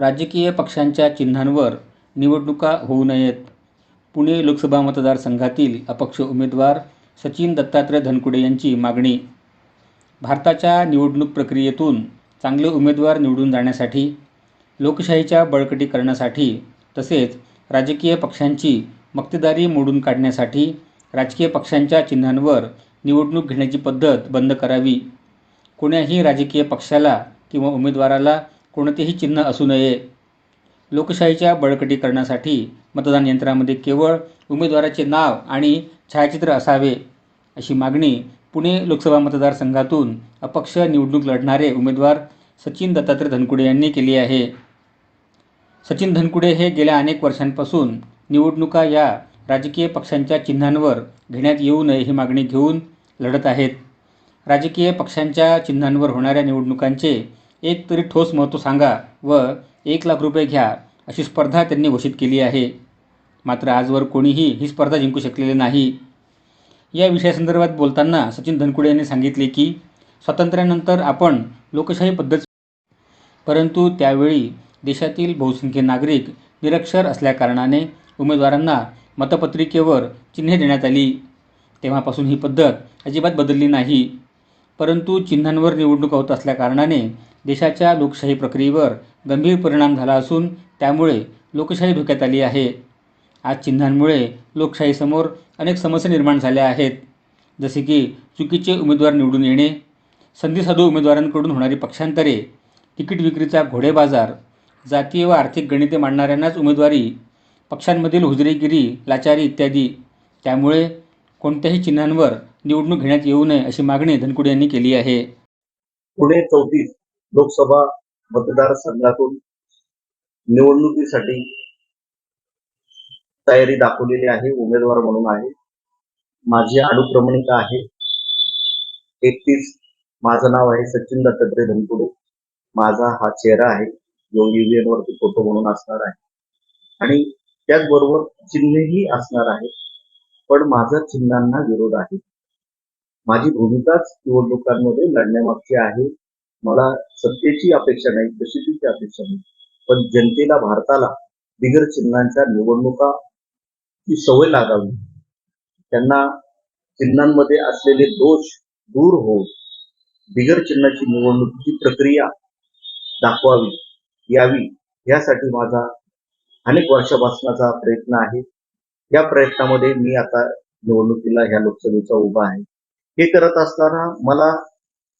राजकीय पक्षांच्या चिन्हांवर निवडणुका होऊ नयेत. पुणे लोकसभा मतदारसंघातील अपक्ष उमेदवार सचिन दत्तात्रय धनकुडे यांची मागणी भारताच्या निवडणूक प्रक्रियेतून चांगले उमेदवार निवडून जाण्यासाठी, लोकशाहीच्या बळकटीकरणासाठी तसेच राजकीय पक्षांची मक्तेदारी मोडून काढण्यासाठी राजकीय पक्षांच्या चिन्हांवर निवडणूक घेण्याची पद्धत बंद करावी. कोण्याही राजकीय पक्षाला किंवा उमेदवाराला कोणतेही चिन्ह असू नये. लोकशाहीच्या बळकटीकरणासाठी मतदान यंत्रामध्ये केवळ उमेदवाराचे नाव आणि छायाचित्र असावे, अशी मागणी पुणे लोकसभा मतदारसंघातून अपक्ष निवडणूक लढणारे उमेदवार सचिन दत्तात्रय धनकुडे यांनी केली आहे. सचिन धनकुडे हे गेल्या अनेक वर्षांपासून निवडणुका या राजकीय पक्षांच्या चिन्हांवर घेण्यात येऊ नये ही मागणी घेऊन लढत आहेत. राजकीय पक्षांच्या चिन्हांवर होणाऱ्या निवडणुकांचे एक तरी ठोस महत्त्व सांगा व एक लाख रुपये घ्या, अशी स्पर्धा त्यांनी घोषित केली आहे. मात्र आजवर कोणीही ही स्पर्धा जिंकू शकलेले नाही. या विषयासंदर्भात बोलताना सचिन धनकुडे यांनी सांगितले की, स्वातंत्र्यानंतर आपण लोकशाही पद्धत परंतु त्यावेळी देशातील बहुसंख्य नागरिक निरक्षर असल्याकारणाने उमेदवारांना मतपत्रिकेवर चिन्हे देण्यात आली. तेव्हापासून ही पद्धत अजिबात बदलली नाही. परंतु चिन्हांवर निवडणूक होत असल्याकारणाने देशाच्या लोकशाही प्रक्रियेवर गंभीर परिणाम झाला असून त्यामुळे लोकशाही धोक्यात आली आहे. आज चिन्हांमुळे लोकशाहीसमोर अनेक समस्या निर्माण झाल्या आहेत. जसे की चुकीचे उमेदवार निवडून येणे, संधीसाधू उमेदवारांकडून होणारी पक्षांतरे, तिकीट विक्रीचा घोडेबाजार, जातीय व आर्थिक गणिते मांडणाऱ्यांनाच उमेदवारी, पक्षांमधील हुजरेगिरी, लाचारी इत्यादी. त्यामुळे कोणत्याही चिन्हांवर निवडणूक घेण्यात येऊ नये अशी मागणी धनकुडे यांनी केली आहे. पुणे चौतीस लोकसभा मतदारसंघातून निवडणुकीसाठी तयारी दाखवलेली आहे उमेदवार म्हणून आहे. माझी अनुक्रमणिका आहे. एकतीस माझं नाव आहे सचिन दत्तात्रय धनकुडे. माझा हा चेहरा आहे जो वरती फोटो म्हणून असणार आहे. आणि त्याचबरोबर चिन्हही असणार आहे पण माझा चिन्हांना विरोध आहे. माझी भूमिकाच निवडणुकांमध्ये लढण्यामागची आहे. मला सत्तेची अपेक्षा नाही प्रसिद्धीची अपेक्षा नाही. पण जनतेला भारताला बिगर चिन्हांच्या निवडणुका ची सवय लागावी. त्यांना चिन्हांमध्ये असलेले दोष दूर होऊन बिगर चिन्हाची निवडणुकीची प्रक्रिया दाखवावी यावी यासाठी माझा अनेक वर्षापासूनचा प्रयत्न आहे. या प्रयत्नामध्ये मी आता निवडणुकीला ह्या लोकसभेचा उभा आहे. हे करत असताना मला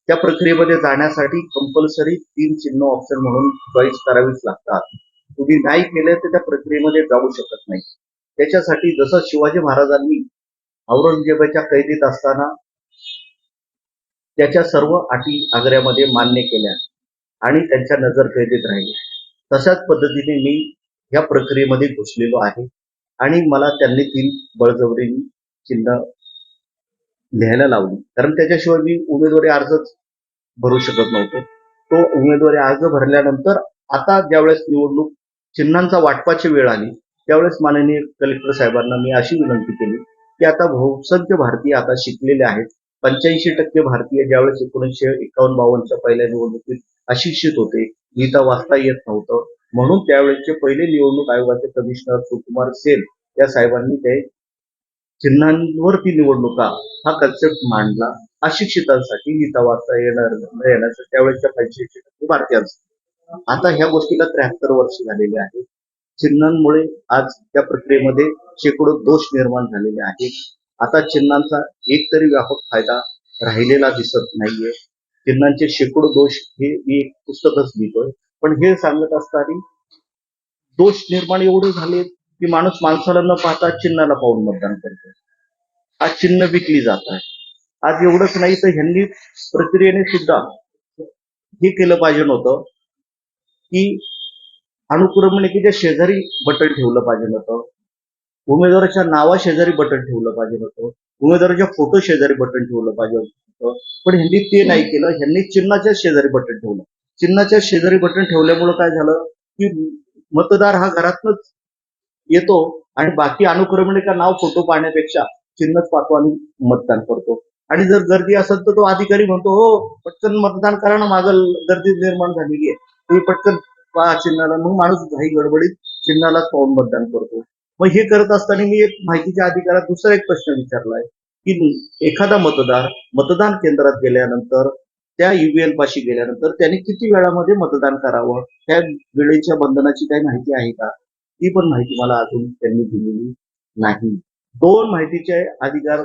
त्या प्रक्रियेमध्ये जाण्यासाठी कंपल्सरी तीन चिन्ह ऑप्शन म्हणून चॉईस करावीच लागतात. तुम्ही नाही केले तर त्या प्रक्रियेमध्ये जाऊ शकत नाही. त्याच्यासाठी जसं शिवाजी महाराजांनी औरंगजेबाच्या कैदेत असताना त्याच्या सर्व अटी आग्र्यामध्ये मान्य केल्या आणि त्यांच्या नजर कैदेत राहिले तशाच पद्धतीने मी या प्रक्रियेमध्ये घुसलेलो आहे आणि मला त्यांनी तीन बळजबरीने चिन्ह लिहायला लावली. कारण त्याच्याशिवाय मी उमेदवारी अर्जच भरू शकत नव्हतो. तो उमेदवारी अर्ज भरल्यानंतर आता ज्यावेळेस निवडणूक चिन्हांचा वाटपाची वेळ आली त्यावेळेस माननीय कलेक्टर साहेबांना मी अशी विनंती केली की आता बहुसंख्य भारतीय आता शिकलेले आहेत. पंच्याऐंशी टक्के भारतीय ज्यावेळेस एकोणीसशे एकावन्न बावन्नच्या पहिल्या निवडणुकीत अशिक्षित होते लिहिता वाचता येत नव्हतं. म्हणून त्यावेळेसचे पहिले निवडणूक आयोगाचे कमिशनर सुकुमार सेन या साहेबांनी ते चिन्हांवरती निवडणुका हा कन्सेप्ट मांडला. अशिक्षितांसाठी लिहिता वाचता येणार येण्याचं त्यावेळेच्या पंच्याऐंशी टक्के भारतीयांसाठी आता ह्या गोष्टीला त्र्याहत्तर वर्ष झालेले आहेत. चिन्हांमुळे आज त्या प्रक्रियेमध्ये शेकडो दोष निर्माण झालेले आहेत. आता चिन्हांचा एक तरी व्यापक फायदा राहिलेला दिसत नाहीये. चिन्हांचे शेकडो दोष हे मी एक पुस्तकच लिहितोय. पण हे सांगत असताना दोष निर्माण एवढे झाले की माणूस माणसाला न पाहता चिन्हाला पाहून मतदान करतो. आज चिन्ह विकली जात आहे. आज एवढंच नाही तर ह्यांनी प्रक्रियेने सुद्धा हे केलं पाहिजे नव्हतं की अनुक्रमणिकेच्या म्हणजे शेजारी बटन ठेवलं पाहिजे नव्हतं. उमेदवाराच्या नावा शेजारी बटन ठेवलं पाहिजे नव्हतं. उमेदवाराच्या फोटो शेजारी बटन ठेवलं पाहिजे होतं पण ह्यांनी ते नाही केलं. ह्यांनी चिन्हाच्या शेजारी बटन ठेवलं. चिन्हाच्या शेजारी बटन ठेवल्यामुळे काय झालं की मतदार हा घरातनच येतो आणि बाकी अनुक्रमणिका नाव फोटो पाहण्यापेक्षा चिन्हच पाहतो आणि मतदान करतो. आणि जर गर्दी असेल तर तो अधिकारी म्हणतो हो पटकन मतदान करा ना माझं गर्दी निर्माण झालेली आहे. तुम्ही पटकन चिन्हाला. मग माणूस घाई गडबडीत चिन्हालाच पाहून मतदान करतो. मग हे करत असताना मी एक माहितीच्या अधिकारात दुसरा एक प्रश्न विचारलाय की एखादा मतदार मतदान केंद्रात गेल्यानंतर त्या ईव्हीएम पाशी गेल्यानंतर त्याने किती वेळामध्ये मतदान करावं? त्या वेळेच्या बंधनाची काही माहिती आहे का? ती पण माहिती मला अजून त्यांनी दिलेली नाही. दोन माहितीचे अधिकार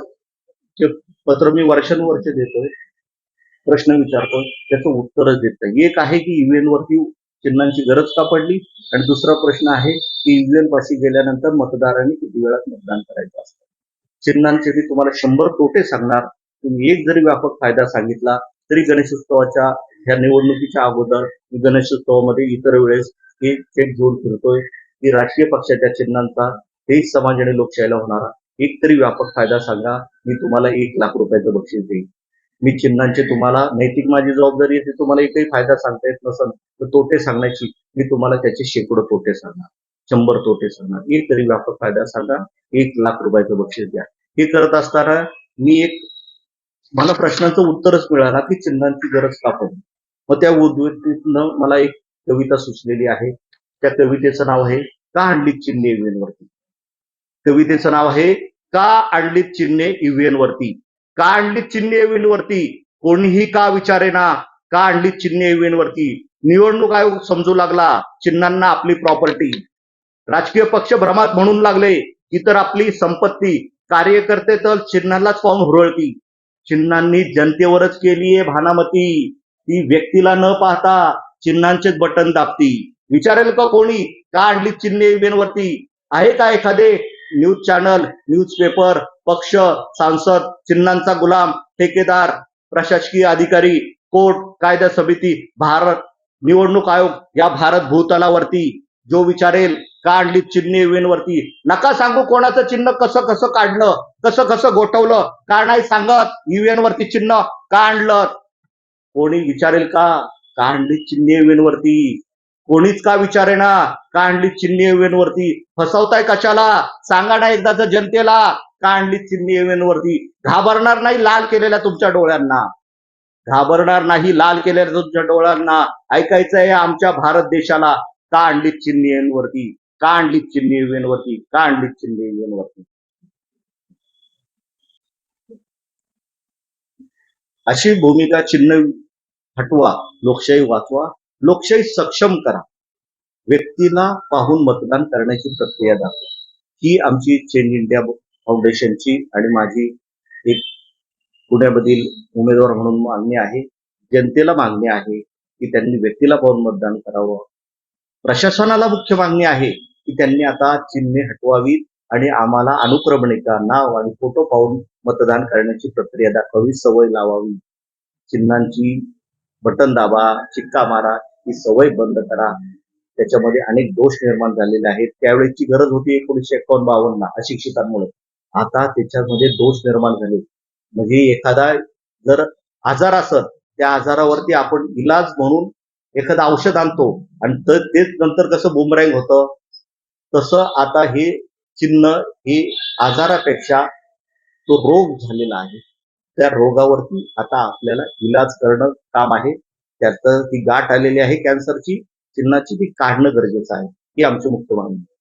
चे पत्र मी वर्षानुवर्ष देतोय प्रश्न विचारतोय त्याचं उत्तरच देत नाही एक आहे की युएन वरती चिन्हांची गरज का पडली? आणि दुसरा प्रश्न आहे की युएन पाशी गेल्यानंतर मतदारांनी किती वेळात मतदान करायचं असतं? चिन्हांचे मी तुम्हाला शंभर तोटे सांगणार. तुम्ही एक जरी व्यापक फायदा सांगितला तरी गणेशोत्सवाच्या ह्या निवडणुकीच्या अगोदर मी गणेशोत्सवामध्ये इतर वेळेस हे चेक घेऊन फिरतोय. की राष्ट्रीय पक्षाच्या चिन्हांचा देश समाज आणि लोकशाहीला होणारा एक तरी व्यापक फायदा सांगा मी तुम्हाला एक लाख रुपयाचं बक्षीस देईन. मी चिन्हांचे तुम्हाला नैतिक माझी जबाबदारी आहे तुम्हाला एकही फायदा सांगता येत नसेल तर तोटे सांगण्याची मी तुम्हाला त्याचे शेकडो तोटे सांगणार शंभर तोटे सांगणार. एक तरी व्यापक फायदा सांगा एक लाख रुपयाचं बक्षीस द्या. हे करत असताना मी एक मला प्रश्नाचं उत्तरच मिळाला की चिन्हांची गरज का पडली? मग त्या उद्योगीतनं मला एक कविता सुचलेली आहे. त्या कवितेचं नाव आहे का आणलीत चिन्हे ईव्हीएन वरती कवितेचं नाव आहे का आणलीत चिन्हे ईव्हीएन वरती का आणलीत चिन्हे ईव्हीएन वरती कोणीही का विचारेना का आणलीत चिन्हे ईव्हीएन वरती निवडणूक आयोग समजू लागला चिन्हांना आपली प्रॉपर्टी. राजकीय पक्ष भ्रमात म्हणून लागले की तर आपली संपत्ती. कार्यकर्ते तर चिन्हालाच पाहून हुरळती. चिन्हांनी जनतेवरच केली आहे भानामती. ती व्यक्तीला न पाहता चिन्हांचेच बटन दाबती. विचारेल का कोणी? का आणली चिन्हे ईव्हीएन वरती आहे का एखादे न्यूज चॅनल न्यूज पेपर पक्ष सांसद चिन्हांचा गुलाम ठेकेदार प्रशासकीय अधिकारी कोर्ट कायदा समिती भारत निवडणूक आयोग या भारत भूतलावरती जो विचारेल का आणली चिन्हे ईव्हीएन वरती नका सांगू कोणाचं चिन्ह कसं कसं काढलं कसं कसं गोठवलं का नाही सांगत ईव्हीएन वरती चिन्ह का आणलं? कोणी विचारेल का? का आणली चिन्हे ईव्हीएन वरती कोणीच का विचारेना? का आणली चिन्नी एव्हेनवरती वरती फसवताय कशाला? सांगा ना एकदाच जनतेला. का आणली चिन्नी एव्हेनवरती वरती घाबरणार नाही लाल केलेल्या तुमच्या डोळ्यांना. घाबरणार नाही लाल केलेल्या तुमच्या डोळ्यांना. ऐकायचं आहे आमच्या भारत देशाला. का आणली चिन्नी एव्हेनवरती का आणली चिन्नी एव्हेनवरती का आणली चिन्नी एव्हेनवरती वरती अशी भूमिका चिन्ह हटवा लोकशाही वाचवा. लोकशाही सक्षम करा. व्यक्तीला पाहून मतदान करण्याची प्रक्रिया दाखवा. ही आमची चेंज इंडिया फाउंडेशनची आणि माझी एक पुण्यामधील उमेदवार म्हणून मागणी आहे. जनतेला मागणी आहे की त्यांनी व्यक्तीला पाहून मतदान करावं. प्रशासनाला मुख्य मागणी आहे की त्यांनी आता चिन्हे हटवावीत आणि आम्हाला अनुक्रमणिका नाव आणि फोटो पाहून मतदान करण्याची प्रक्रिया दाखवावी सवय लावावी. चिन्हांची बटन दाबा चिक्का मारा ही सवय बंद करा. त्याच्यामध्ये अनेक दोष निर्माण झालेले आहेत. त्यावेळेची गरज होती एकोणीसशे एकावन्न बावन्न अशिक्षितांमुळे. आता त्याच्यामध्ये दोष निर्माण झाले. म्हणजे एखादा जर आजार असत त्या आजारावरती आपण इलाज म्हणून एखादं औषध आणतो. आणि तर तेच नंतर कसं बुमरँग होतं तसं आता हे चिन्ह हे आजारापेक्षा तो रोग झालेला आहे. त्या रोगावरती आता आपल्याला इलाज करणं काम आहे. त्यात ती गाठ आलेली आहे कॅन्सरची चिन्हाची ती काढणं गरजेचं आहे. ही आमची मुख्य मागणी आहे.